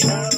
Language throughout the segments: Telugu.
Thank you.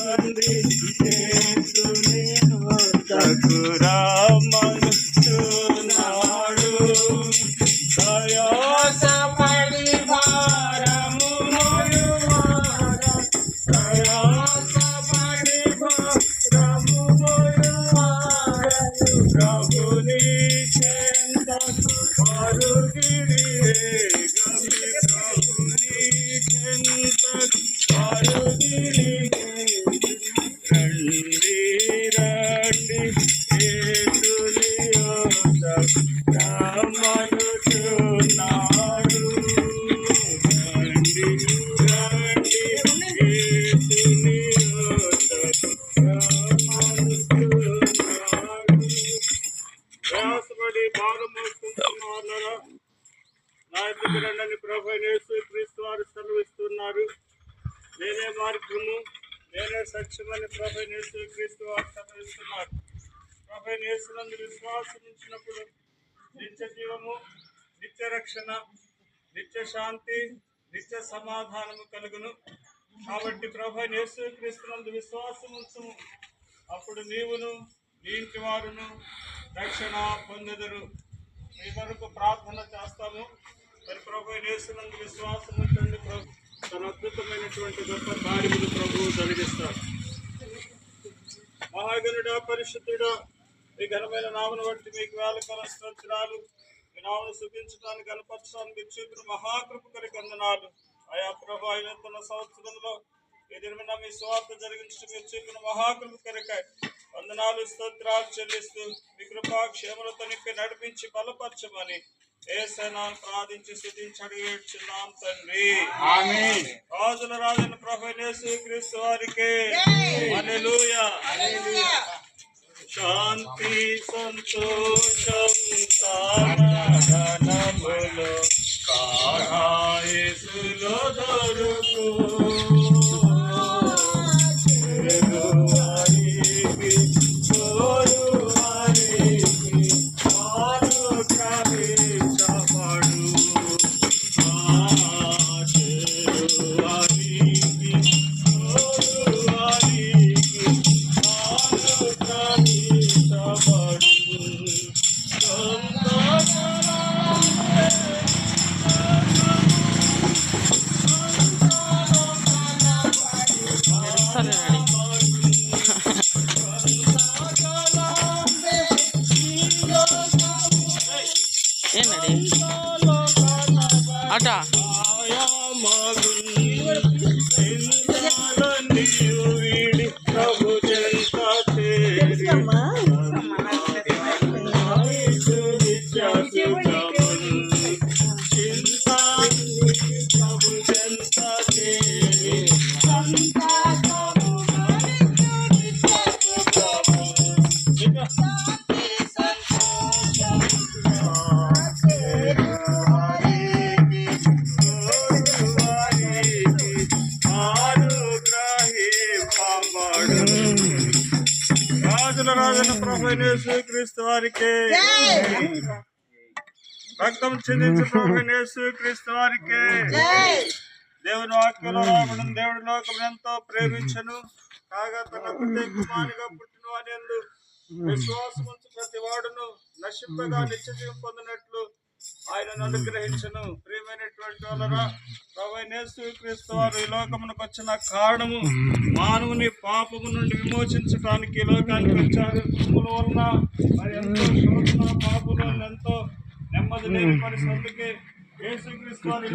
రండని ప్రభు యేసు క్రీస్తు వారు సెలవిస్తున్నారు నేనే మార్గము నేనే సత్యమని ప్రభు యేసు క్రీస్తు వారు సెలవిస్తున్నారు ప్రభు యేసునందు విశ్వాసం ఉంచినప్పుడు నిత్య జీవము నిత్య రక్షణ నిత్య శాంతి నిత్య సమాధానము కలుగును. కాబట్టి ప్రభా యేసు క్రీస్తునందు విశ్వాసం ఉంచుము. అప్పుడు నీవును నీ ఇంటి వారును రక్షణ పొందెదరు. మీ వరకు ప్రార్థన చేస్తాము. మరి ప్రభు యేసునందు విశ్వాసం ఉంచండి ప్రభు. తన అద్భుతమైనటువంటి గొప్ప కార్యములు ప్రభువు జరిగిస్తారు. మహాగణుడా పరిశుద్ధుడా మీ ఘనమైన నామను బట్టి మీకు వేల కొల స్తోత్రాలు. మీ నామను సుఖించడానికి కనపరచడానికి మీరు చూపిన మహాకృప కరి వందనాలు. ఆయా ప్రభు సంవత్సరంలో మీ స్వార్థ జరిగించడం మీరు చూపిన మహాకృప కరికాయ వందనాలు స్తోత్రాలు చెల్లిస్తూ మీ కృపా క్షేమలతో నింపి నడిపించి బలపరచమని ఏసనాన్ని ప్రార్థించి స్థుతించి తండ్రి. రాజుల రాజుల ప్రభు యేసు క్రీస్తు వారికి హల్లెలూయా. శాంతి సంతోషం సమాధానములో కాహాయేసులో దొరుకు రాజుల రాజుల ప్రభు యేసుక్రీస్తు వారికి. రక్తం చెందించు ప్రభు యేసుక్రీస్తు వారికి. దేవుని వాక్యంలో రాబడిన దేవుడి లోకం ఎంతో ప్రేమించను. కాగా తన కుమారునిగా పుట్టిన వాని యందు విశ్వాసముంచు ప్రతి వాడును నశింపగా నిత్య జీవం పొందినట్లు ఆయనను అనుగ్రహించను ప్రియమైనటువంటి వాళ్ళరా ప్రభు క్రీస్తు వారు ఈ లోకమునకు వచ్చిన కారణము మానవుని పాపము నుండి విమోచించడానికి ఈ లోకానికి వచ్చారు. వలన మరి ఎంతో శోధన పాపులు ఎంతో నెమ్మది లేని పరిస్థితికి వేసుకొని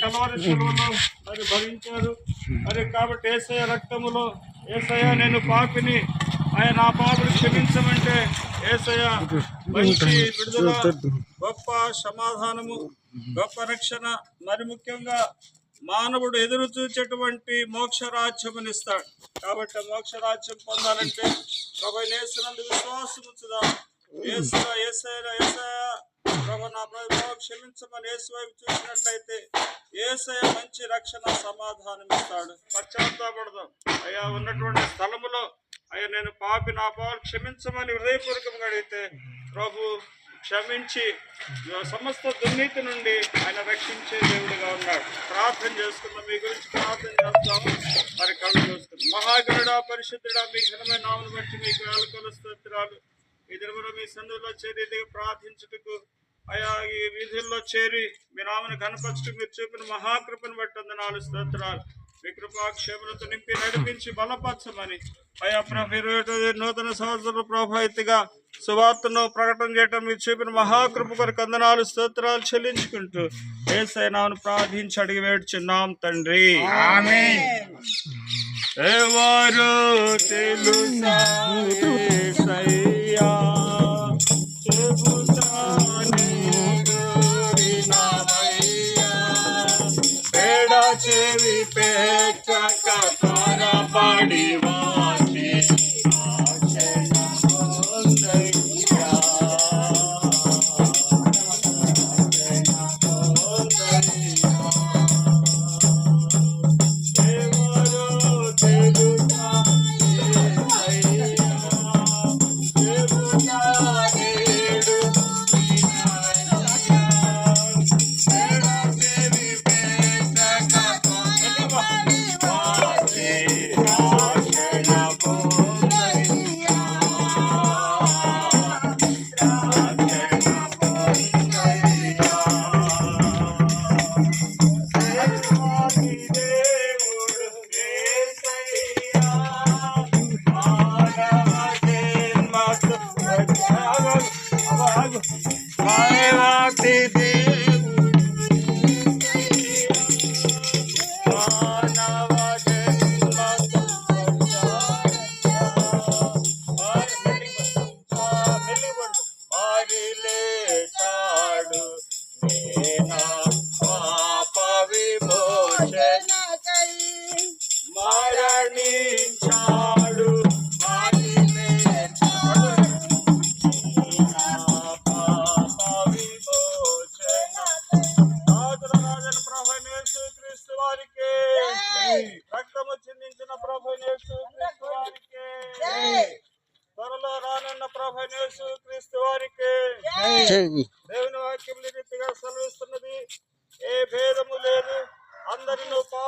కలవరి శిలువలో మరి భరించారు మరి కాబట్టి ఏసయ రక్తములో ఏసయ నేను పాపిని ఆయన నా పాపను క్షమించమంటే ఏసయ మంచి విడుదల గొప్ప సమాధానము గొప్ప రక్షణ మరి ముఖ్యంగా మానవుడు ఎదురు చూచేటువంటి మోక్ష రాజ్యమునిస్తాడు కాబట్టి ఆ మోక్ష రాజ్యం పొందాలంటే ప్రభు నేసినందు విశ్వాసం ఉంచుదాం ప్రభు నా క్షమించమని యేసు వైపు చూసినట్లయితే ఏసయ మంచి రక్షణ సమాధానం ఇస్తాడు పశ్చాత్తాపడదాం. అయ్యా ఉన్నటువంటి స్థలములో అయ్యా నేను పాపి నా పాలు క్షమించమని హృదయపూర్వకంగా అడిగితే ప్రభు క్షమించి సమస్త దుర్నీతి నుండి ఆయన రక్షించే దేవుడిగా ఉన్నాడు. ప్రార్థన చేసుకుందాం. మీ గురించి ప్రార్థన చేస్తాము. మరి కళ్ళు చూసుకుందాం. మహాగణుడా పరిశుద్ధుడా మీ ఘనమైన నామను బట్టి మీకు వేలకొల స్తోత్రాలు. ఈ దినములో మీ సందులో చేరి ప్రార్థించుటకు. అయా ఈ వీధుల్లో చేరి మీ నామను కనపరచుటకు మీరు చూపిన మహాకృపను బట్టి నాలుగు స్తోత్రాలు. మీ కృపాక్షేములతో నింపి నడిపించి బలపరచమని. అయ్యా ప్రభు ఇరవై ఒకటో నూతన సంవత్సర ప్రభావితిగా సువార్తను ప్రకటన చేయటం మీరు చూపిన మహాకృప కొరకు వందనాలు స్తోత్రాలు చెల్లించుకుంటూ ఏసైనాను ప్రార్థించి అడిగి వేడుచున్నాం తండ్రి. ఎవరు తెలుసా? చెవి పెట్టక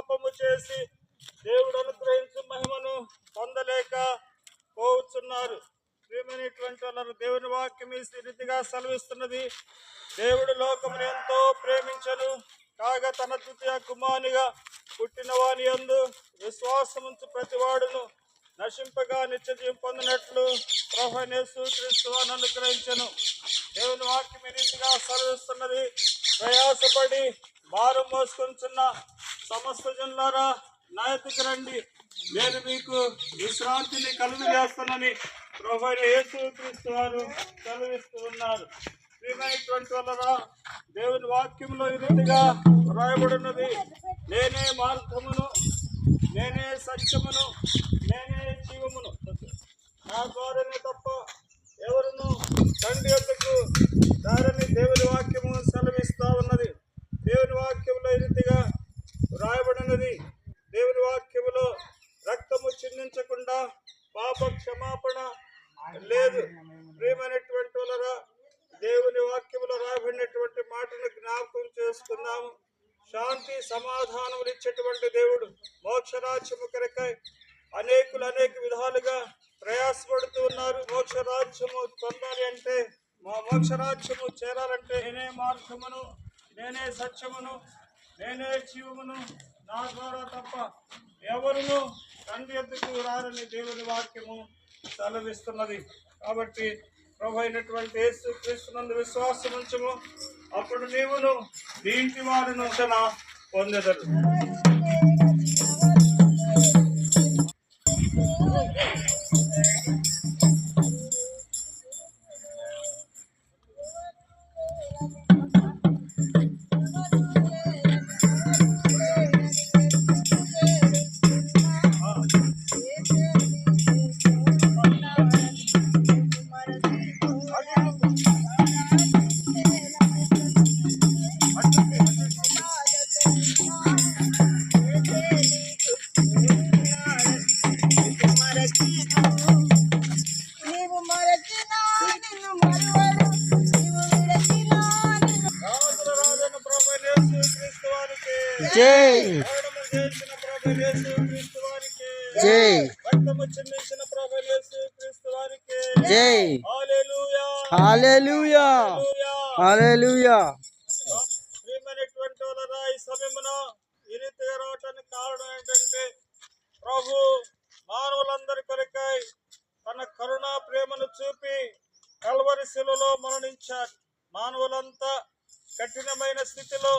పాపము చేసి దేవుడు అనుగ్రహించి మహిమను పొందలేక పోవచ్చున్నారు ప్రేమైనటువంటి వాళ్ళను దేవుని వాక్యం ఈ రీతిగా సెలవిస్తున్నది. దేవుడు లోకమును ఎంతో ప్రేమించను కాగా తన ద్వితీయ కుమారునిగా పుట్టిన వాని యందు విశ్వాసముంచు ప్రతివాడును నశింపగా నిత్య పొందినట్లు ప్రభనేసు క్రీస్తు అని అనుగ్రహించను. దేవుని వాక్యం ఈ రీతిగా సెలవిస్తున్నది. ప్రయాసపడి భారం మోసుకుంటున్న సమస్త జనులారా నా రండి. నేను మీకు విశ్రాంతిని కలుగు చేస్తానని ప్రభు యేసు క్రీస్తు వారు ఉన్నారు వాళ్ళరా దేవుని వాక్యంలో ఈ రీతిగా రాయబడినది నేనే మార్గమును నేనే సత్యమును నేనే జీవమును. నా ద్వారానే తప్ప ఎవరును తండ్రి ఎందుకు దారిని దేవుని వాక్యము సెలవిస్తా ఉన్నది. దేవుని వాక్యంలో ఈ రీతిగా రాయబడినది. దేవుని వాక్యములో రక్తము చిందించకుండా పాప క్షమాపణ లేదు. ప్రేమైనటువంటి వాళ్ళరా దేవుని వాక్యములో రాయబడినటువంటి మాటను జ్ఞాపకం చేసుకున్నాము శాంతి సమాధానములు ఇచ్చేటువంటి దేవుడు మోక్షరాజ్యము కొరకై అనేకులు అనేక విధాలుగా ప్రయాసపడుతూ ఉన్నారు. మోక్షరాజ్యము పొందాలి అంటే మా మోక్షరాజ్యము చేరాలంటే నేనే మార్గమును నేనే సత్యమును నేనే జీవమును నా ద్వారా తప్ప ఎవరును తండ్రి ఎద్దుకు రారని దేవుని వాక్యము సెలవిస్తున్నది. కాబట్టి ప్రభు అయినటువంటి యేసు క్రీస్తునందు విశ్వాసం ఉంచము. అప్పుడు నీవును దీంటి వారిను పొందెదరు. హల్లెలూయా. హల్లెలూయా. హల్లెలూయా హల్లెలూయా ప్రియమైనటువంటి వాళ్ళరా ఈ సమయమున ఈ రీతిగా రావటానికి కారణం ఏంటంటే ప్రభు మానవులందరి కొరకై తన కరుణ ప్రేమను చూపి కల్వరి శిలలో మరణించారు మానవులంతా కఠినమైన స్థితిలో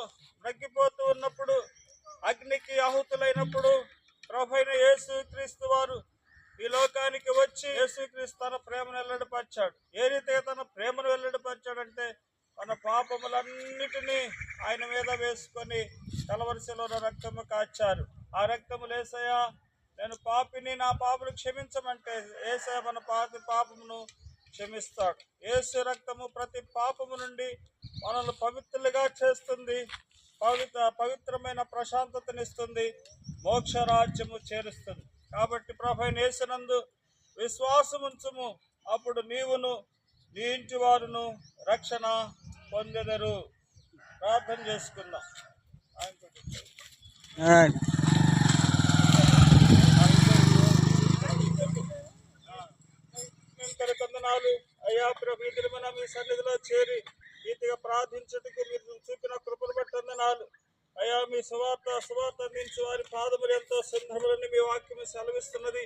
నగ్గిపోతూ ఉన్నప్పుడు అగ్నికి ఆహుతులైనప్పుడు ప్రభైన యేసు క్రీస్తు వారు ఈ లోకానికి వచ్చి యేసుక్రీస్తు తన ప్రేమను వెల్లడిపరిచాడు. ఏ రీతిగా తన ప్రేమను వెల్లడిపరిచాడంటే తన పాపములన్నిటినీ ఆయన మీద వేసుకొని కలవరిసెలో రక్తము కాచారు. ఆ రక్తము లేసయా నేను పాపిని నా పాపను క్షమించమంటే ఏసయ మన పాపి పాపమును క్షమిస్తాడు. ఏసు రక్తము ప్రతి పాపము నుండి మనల్ని పవిత్రులుగా చేస్తుంది. పవిత్ర పవిత్రమైన ప్రశాంతతనిస్తుంది. మోక్ష రాజ్యము చేరుస్తుంది. కాబట్టి ప్రభు నేసినందు విశ్వాసముంచుము. అప్పుడు నీవును నీ ఇంటి వారును రక్షణ పొందెదరు. ప్రార్థన చేసుకుందాం. కొందనాలు అయ్యా ప్రభు దినమున మీ సన్నిధిలో చేరి రీతిగా ప్రార్థించటకు మీరు చూపిన కృపను బట్టి వందనాలు. అయ్యా మీ సువార్త సువార్త అందించి వారి పాదములు ఎంతో సందర్భాలని మీ వాక్యము సెలవిస్తున్నది.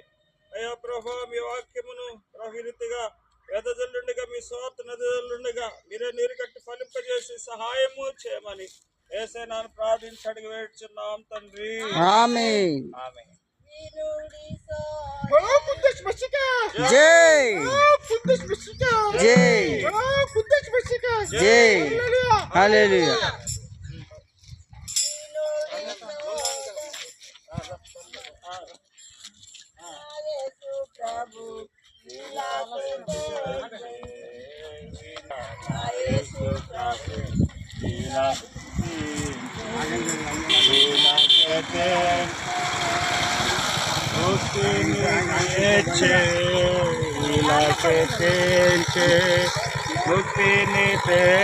అయ్యా ప్రభు మీ వాక్యమును ప్రభు ఈ రీతిగా వెదజల్లుండగా మీ సువార్త నదజల్లుండగా మీరే నీరు కట్టి ఫలింపజేసి సహాయము చేయమని ఏసే నాను ప్రార్థించి అడిగి వేడుచున్నాం తండ్రి. ఆమె సో Jay. Jay. Jay. Hallelujah.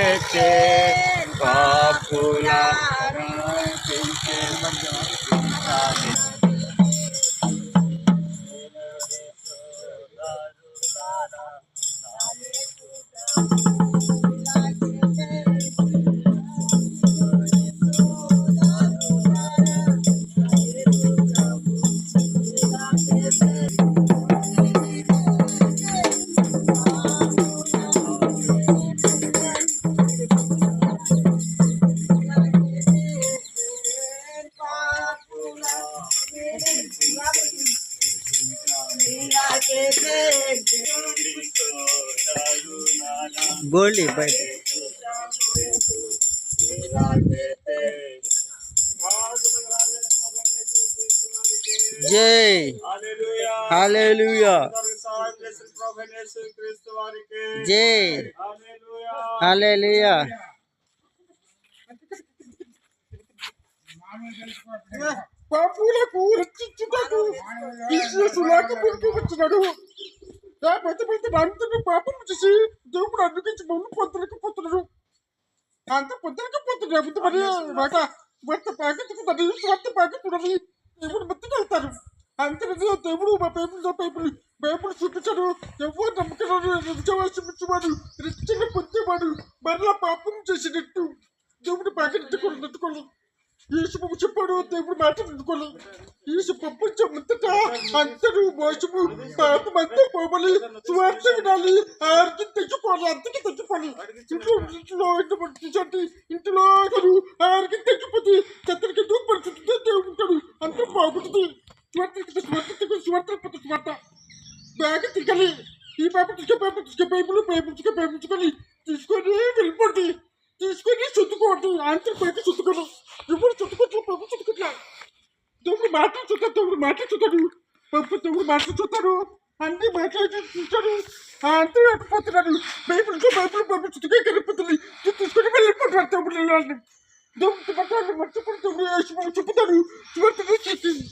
యేసు ప్రభు సహాయం చేసిన ప్రభు యేసుక్రీస్తు వారికి. Jay. హల్లెలూయా. పాపులకు రక్షించుటకు విశ్వాసులాగా ముందుకు వచ్చినాడు లేకపోతే పెద్ద అందరూ పాపం చేసి దేవుడు అందుకించి మమ్మల్ని పొద్దులకి పోతున్నాడు. అంత పొద్దులకి పోతున్నాడు. బుద్ధి మరి మాట భర్త పాకెత్తుకుంటారు స్వార్థ పాకెత్తుడని దేవుడు బతికి వెళ్తారు అంతే దేవుడు మా బైబుల్ బైబుల్ బైబుల్ చూపించాడు ఎవరు నమ్మకం నిజవాసమిచ్చేవాడు రక్షణ పొందేవాడు మరలా పాపం చేసినట్టు. దేవుడు పాకెత్తుకోవాలి నెట్టుకోలేదు యేసు చెప్పాడు దేవుడు మాట నిండుకోవాలి యేసు ప్రపంచం అంతటా అందరూ మోసము పాపం అంతా పోవాలి. స్వార్థ వినాలి. ఆరికి తెచ్చుకోవాలి అందరికి తెచ్చుకోవాలి. ఇంట్లో ఇంట్లో ఇంటి ఇంటిలో ఒకరు ఆరికి తెచ్చిపోతే చెత్తనికి దూరం పరిస్థితి దేవుడు ఉంటాడు. అంతా బాగుంటుంది. స్వార్థ స్వార్థ స్వార్థ స్వార్థ. బ్యాగ్ తిక్కాలి ఈ పేప తీసుకే పేప తీసుకే పేపులు పేపు తీసుకే పేపు తీసుకొని తీసుకొని వెళ్ళిపోండి. తీసుకొని చుట్టుకోండి ఆంధ్ర పేపు చుట్టుకోను ఇప్పుడు చుట్టుకోవట్లే పప్పు చుట్టుకోట్లే దేవుడు మాటలు చూస్తాడు దేవుడు మాటలు చూస్తాడు. పప్పు దేవుడు మాటలు చూస్తాడు. అన్ని మాట్లాడి చూస్తాడు. అందరూ అట్టుపోతున్నాడు బైబుల్ పేపులు పప్పు చుట్టుకే కలిపోతుంది తీసుకొని వెళ్ళిపోతాడు దేవుడు వెళ్ళాలి దేవుడు పట్టాలి మర్చిపోయి దేవుడు చివరి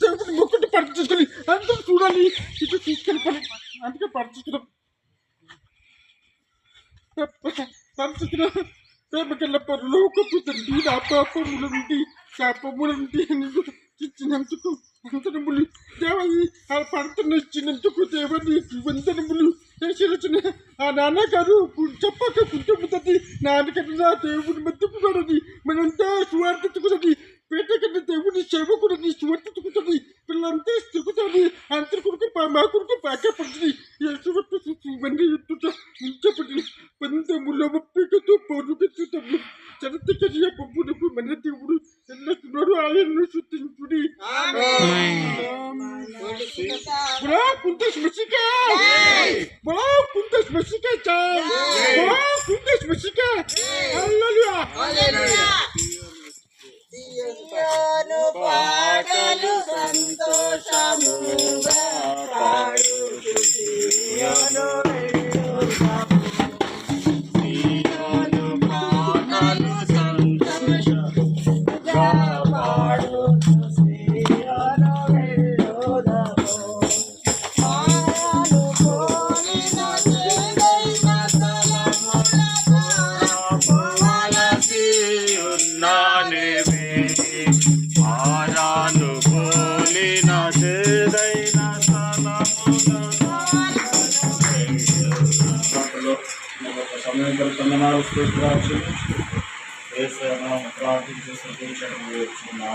దేవుడిని మొక్కటి పరిచేసుకొని అందరూ చూడాలి ఇటు తీసుకెళ్ళిపోయి అందుకే పరిచేస్తున్నాం పరిస్థితులు ప్రేమకల్ల పరలోకపు తండ్రి నా పాపముల నుండి శాపముల నుండి ఇచ్చినందుకు వందనములు దేవని ఆ ప్రార్థన ఇచ్చినందుకు దేవ వందనములు చేసిన ఆ నాన్నగారు కు- చెప్పక కుంటుముతుంది నాన్నకన్నా దేవుని మధ్యపుడని మనంతా సువార్థించుకున్నది. పేటకన్నా దేవుని సేవకుడని సువర్తించుకుంటుంది పిల్లలంతా తిరుగుతుంది పిల్లంతా అందరి కొడుకు మా కొడుకు బాగా పడుతుంది. యేసువట్టు ఇవన్నీ ఎత్తుట ఉంచబడి పందెముల ఒప్పికతో పొరుగుతుంది చరిత్ర పప్పునకు మన దేవుడు. ఎల్లతున్నాడు ఆయన్ను శుద్ధించుడి. ప్రార్థించి సంతోషంగా